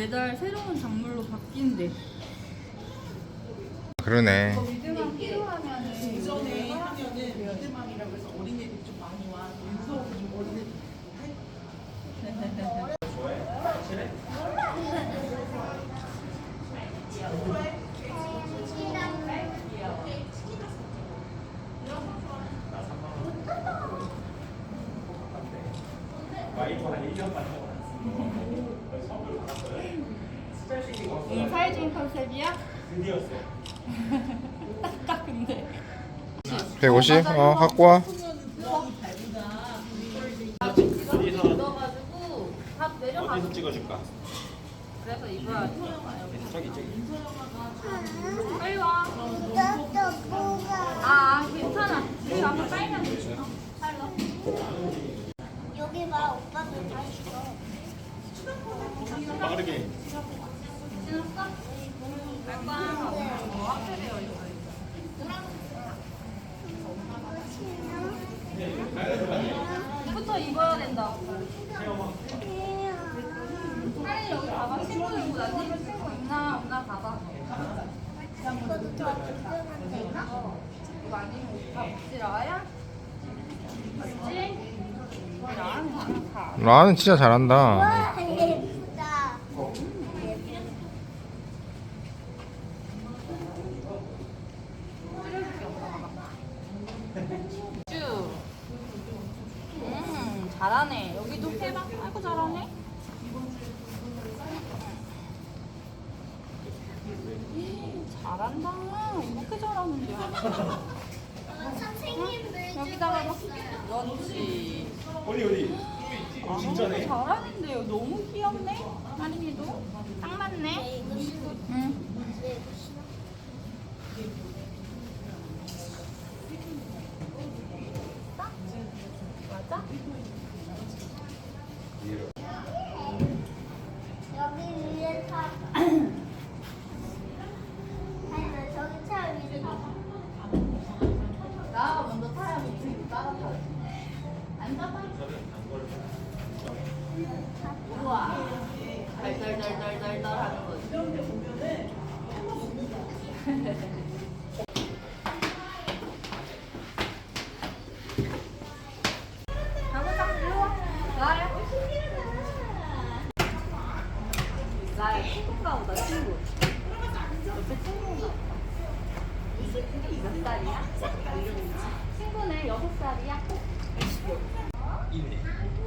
매달 새로운 작물로 바뀐대. 그러네. 리드만 필요하면은 이전에 하면은 미드맘이라고 해서 어린애들이 좀 많이 와. 무서워서 좀 어린애들이 응, 사회적인 컨셉이야? 딱 근데 150? 어, 갖고 와. 묻어가지고 다 내려가. 어디서 찍어줄까? 그래서 입어야 돼. 저기 저기. 빨리 와. 아, 괜찮아. 우리 앞에 빨면 돼. 빨리 와. 여기 봐 오빠도 다 있어 빠르게. 이부터 입어야 된다고. 빨리 여기 봐봐. 친구 들고 다니는 친구 있나 없나 봐봐. 아니면 오빠? 맞지? 나는 그냥 다. 나는 진짜 잘한다 쭉. 음, 잘하네. 여기도 해봐. 아이고, 잘하네. 잘한다. 이렇게 잘하는데. 선생님 물 여기다가 봐. 그렇지. 어디 어디? 아, 진짜네. 잘하는데요. 너무 귀엽네. 하린이도. 딱 맞네. 응. 맞아? 보다 친구. 옆에 친구인가 보다. 몇 살이야? 친구는 여섯 살이야? 나랑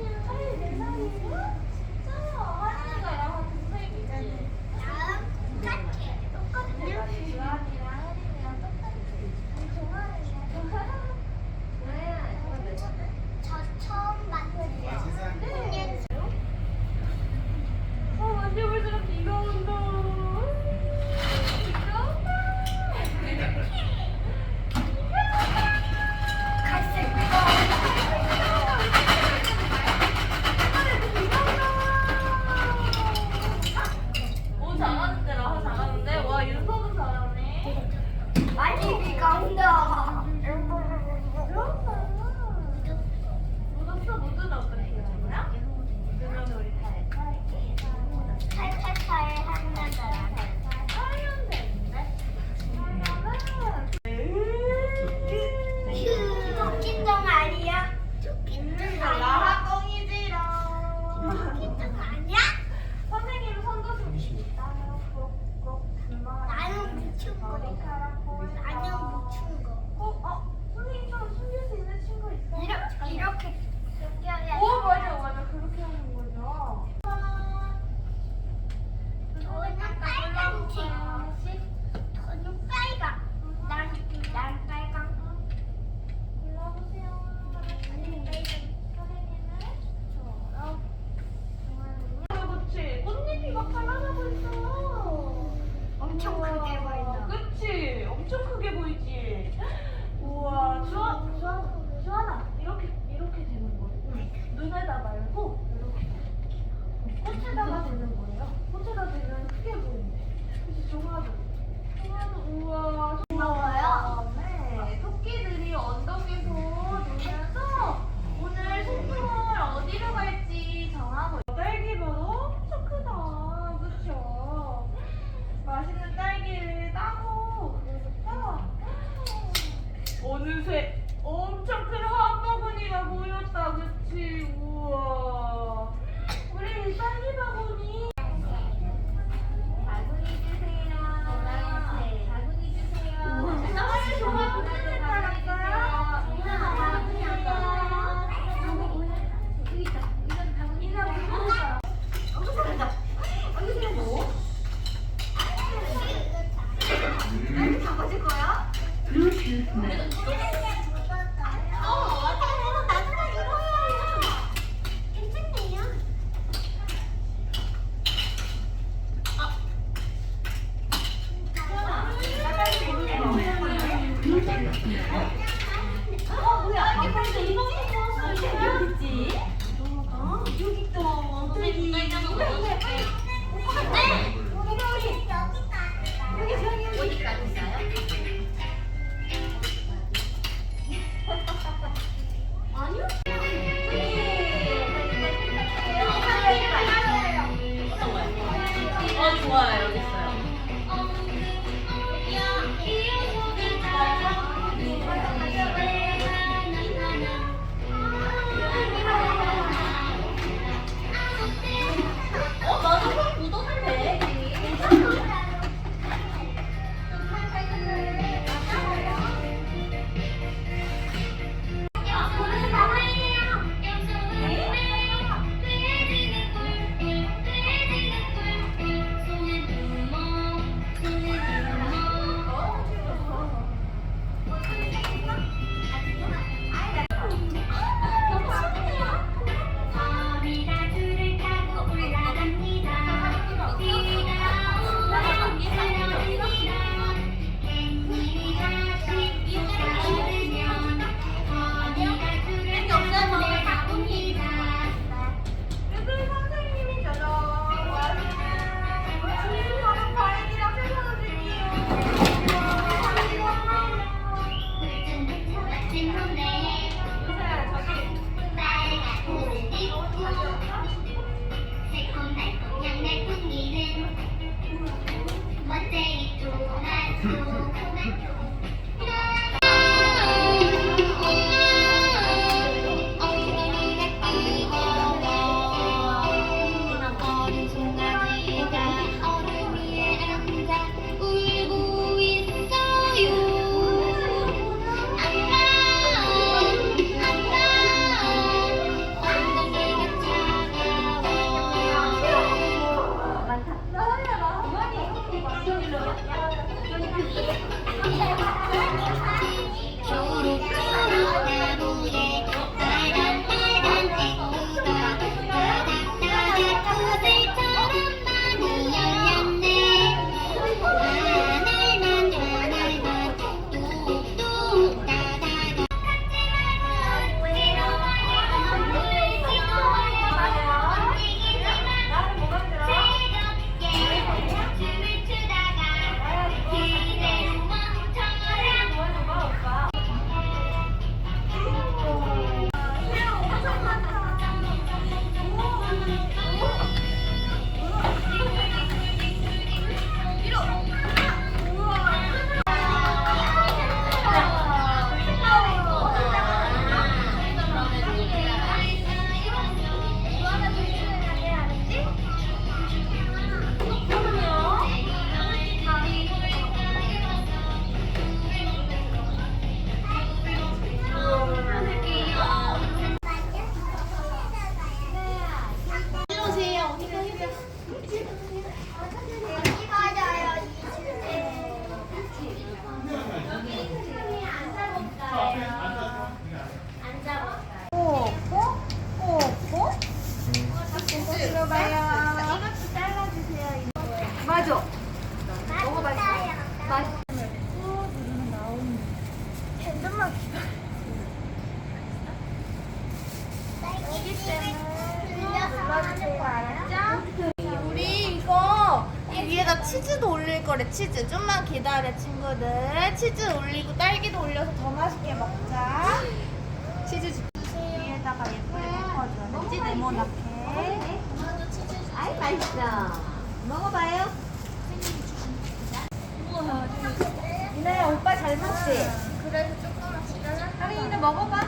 여기 또 원숭이. 빨리 치즈. 좀만 기다려 친구들. 치즈 올리고 딸기도 올려서 더 맛있게 먹자. 치즈 주- 위에다가 예쁘게 덮어줘 왠지 네모나게. 아이 맛있어. 먹어봐요. 이나야 오빠 잘 먹지? 그래서 조금만 기다려. 하린이도 먹어봐.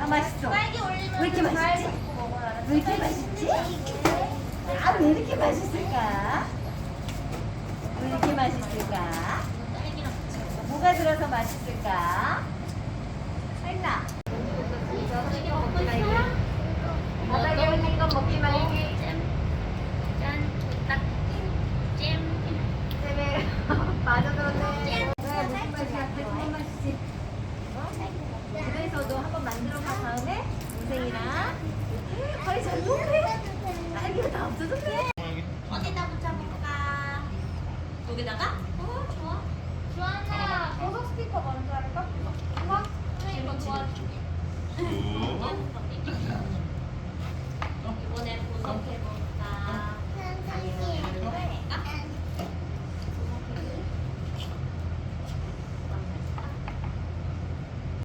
아 맛있어. 딸기 올리면 왜 이렇게 맛있지? 왜 이렇게 맛있지? 아, 왜 이렇게 맛있을까? 왜 이렇게 맛있을까? 뭐가 들어서 맛있을까? 할나. 바닥에 올린 건 먹지 말기. 때문에 빠져들었네. 왜 무슨 맛이야? 무슨 맛이지? 집에서도 한번 만들어 본 다음에 동생이랑 거의 잘 먹네. 딸기가 다 없어졌네. 어디다 붙여볼까? 여기다가? 어, 좋아. 주한아, 고속 스피커 먼저 할까? 좋아. 이거 도와줄게. 이번에 고속해볼까?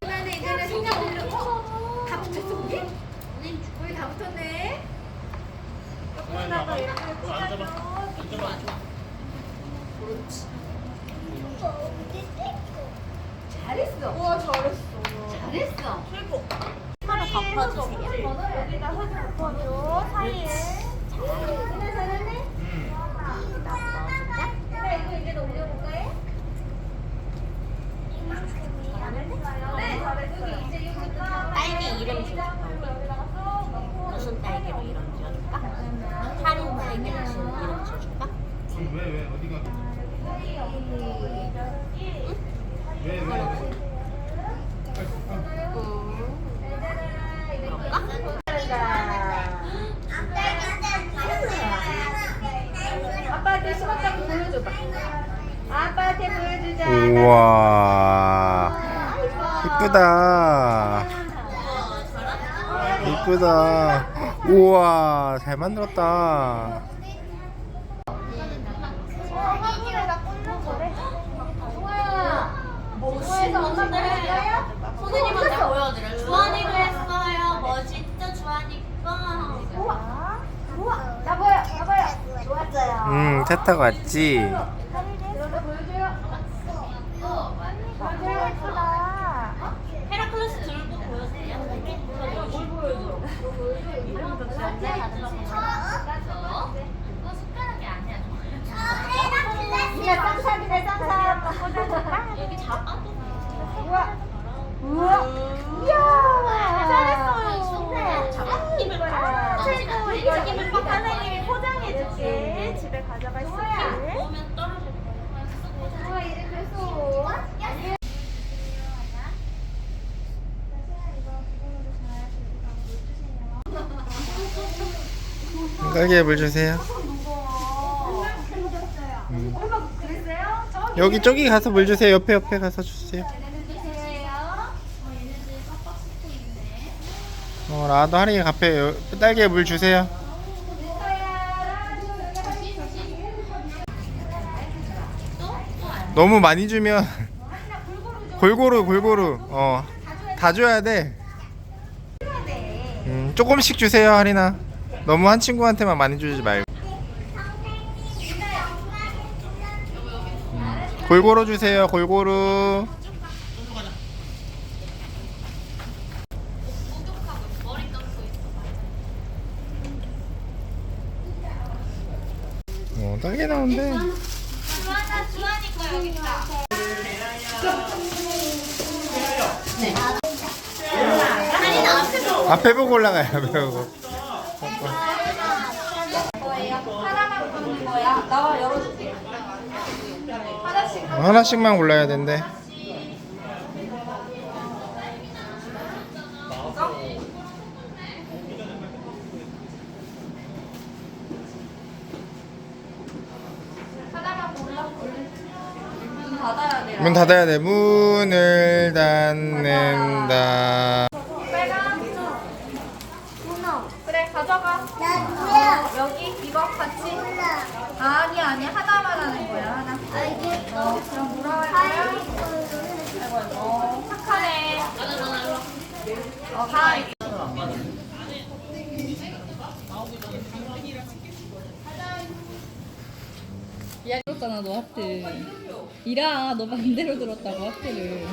이번에 이제는 생각을 어? 다 붙였어 우리? 우리 다 붙었네. 조금이라도 예쁘게 꽂아줘. 잘했어. 우와 잘했어. 잘했어. 최고. 하나 덮어주세요. 번호 여기다 하나 덮어줘. 사이에. 잘하네. 잘하네. 내가 이거 이제 올려볼까요? 네, 잘했어. 여기 이제 여기다가 딸기 이름 여기다가 여기다가 쏙 넣고 무슨 딸기로 이름 지어줄까? 할인 딸기로 지은 이름 지어줄까? 왜왜 어디가 여기 여기 왜 왜? 우와. 이쁘다. 이쁘다. 우와 잘 만들었다 꽂는 거래. 뭐해서 엄마 보여줄까요? 선생님한테 보여드려. 주한이가 했어요. 멋있죠, 주한이 거. 우와, 우와, 나 보여, 나 보여. 음 왔지 보여줘요. 보여줘요. 예쁘다. 헤라클레스 들고 보여주세요. 뭘 보여줘? 그거 숟가락이 아니야. 쌍삼이네 쌍삼. 꽂아줄까? 여기 잡아도 우와, 우와, 이야. 잘했어요. 네. 아, 빡. 힘을 빡. 집에 가져갈 수 있게. 놓으면 떨어질 거예요. 우와, 이제 됐어. 딸기에 물 주세요. 음. 여기 저기 가서 물 주세요. 옆에 옆에 가서 주세요. 어 나도 하린이 앞에 여- 딸기에 물 주세요 너무 많이 주면 골고루 골고루 어. 다 줘야 돼. 음, 조금씩 주세요 하린아. 너무 한 친구한테만 많이 주지 말고. 골고루 주세요 골고루. 어 딸기 나온대 아, 앞에 보고 올라가요. 앞에 보고. 하나만 거야. 하나씩만 올라야 된대. 골. 문 닫아야 돼. 문 닫아야 돼. 문을 닫는다. 여기 이거 같이. 아니 아니 하나만 하는 거야 하나. 어 그럼 뭐라 할 거야? 아이고 아이고 착하네. 어 가. 야 들었잖아 너 하트 이라 너 반대로 들었다고 하트를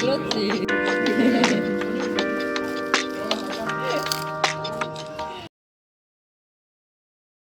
그렇지